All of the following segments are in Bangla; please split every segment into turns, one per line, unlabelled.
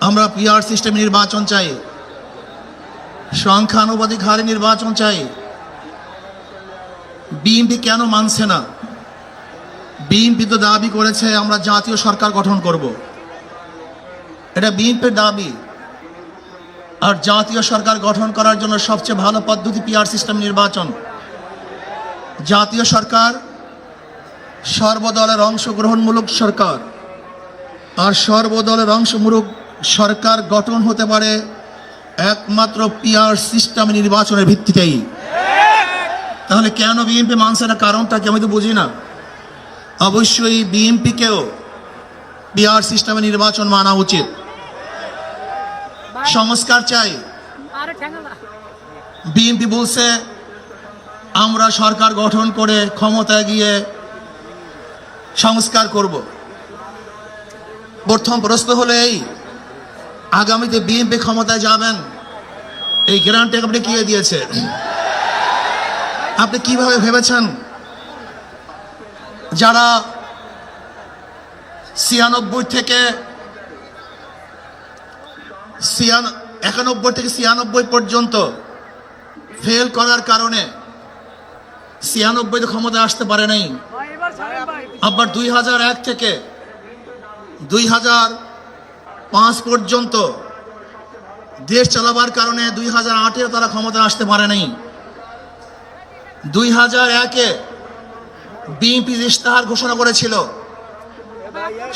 আমরা পিআর সিস্টেম নির্বাচন চাই। সংখ্যানুপাতিক হারে নির্বাচন চাই। বিএনপি কেন মানছে না? বিএনপি তো দাবি করেছে, আমরা জাতীয় সরকার গঠন করব। এটা বিএনপির দাবি। আর জাতীয় সরকার গঠন করার জন্য সবচেয়ে ভালো পদ্ধতি পিআর সিস্টেম নির্বাচন। জাতীয় সরকার সর্বদলের অংশগ্রহণমূলক সরকার। আর সর্বদলের অংশমূলক সরকার গঠন হতে পারে একমাত্র পিআর সিস্টেম নির্বাচনের ভিত্তিতেই। তাহলে কেন বিএনপি মানছে না? কারণটা কি আমি তো বুঝি না। অবশ্যই বিএনপিকেও পিআর সিস্টেমে নির্বাচন মানা উচিত। সংস্কার চাই। বিএনপি বলছে আমরা সরকার গঠন করে ক্ষমতায় গিয়ে সংস্কার করব। প্রথম প্রশ্ন হলো এই আগামীতে বিএনপি ক্ষমতায় যাবেন। এই গ্যারান্টি আপনি কে দিয়েছে আপনি কীভাবে ভেবেছেন? যারা ছিয়ানব্বই থেকে একানব্বই থেকে ছিয়ানব্বই পর্যন্ত ফেল করার কারণে ছিয়ানব্বইতে ক্ষমতা আসতে পারে নাই। আবার দুই হাজার এক থেকে দুই হাজার পাঁচ পর্যন্ত দেশ চালাবার কারণে দুই হাজার আটেও তারা ক্ষমতা আসতে পারে নাই। দুই হাজার একে বিএনপি ইশতেহার ঘোষণা করেছিল,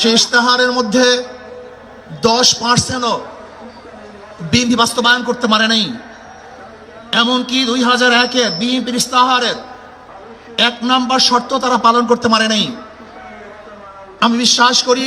সেই ইশতেহারের মধ্যে দশ পার্সেন্টও বিএনপি বাস্তবায়ন করতে পারে নাই। এমনকি দুই হাজার একে বিএনপির ইশতেহারের এক নাম্বার শর্ত তারা পালন করতে পারে নাই। আমি বিশ্বাস করি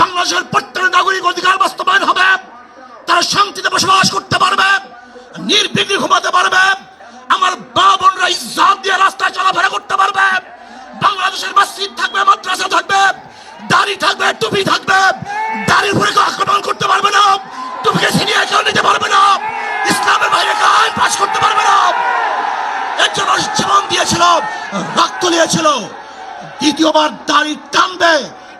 বাংলাদেশের প্রত্যেক নাগরিক অধিকার বাস্তবায়ন হবে। তারা শান্তিতে বসবাস করতে পারবে, নির্বিঘ্নে ঘুমাতে পারবে। আমার মা বোনরা ইজ্জাত দিয়ে রাস্তায় চলাফেরা করতে পারবে। বাংলাদেশের মসজিদ থাকবে, মাদ্রাসা থাকবে, দাড়ি থাকবে, টুপি থাকবে। দাড়ির উপরে কেউ আক্রমণ করতে পারবে না। টুপিকে ছিনিয়ে কেউ নিতে পারবে না। ইসলামের বাইরে কেউ পাশ করতে পারবে না। এর জন্য জীবন দিয়েছিল, রক্ত দিয়েছিল দ্বিতীয়বার দাড়ি টানবে।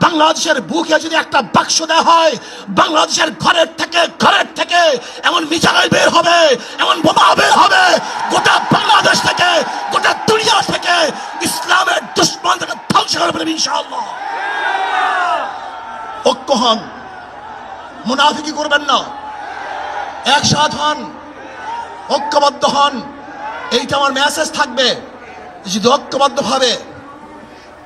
বাংলাদেশের বুকে যদি একটা বাক্স দেওয়া হয়, বাংলাদেশের ঘরের থেকে ঘরের থেকে এমন মিজাইল বের হবে, এমন বোমা বের হবে, গোটা বাংলাদেশ থেকে, গোটা দুনিয়া থেকে ইসলামের দুশ্মন থেকে ধ্বংস করে ফেলবে ইনশাআল্লাহ। ঐক্য হন। মুনাফিকি করবেন না। একসাথ হন। ঐক্যবদ্ধ হন। এইটা আমার মেসেজ থাকবে। যদি ঐক্যবদ্ধ ভাবে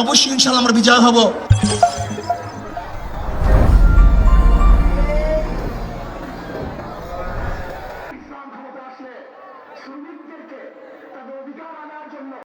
অবশ্যই ইনশাল্লাহ আমরা বিজয় হব।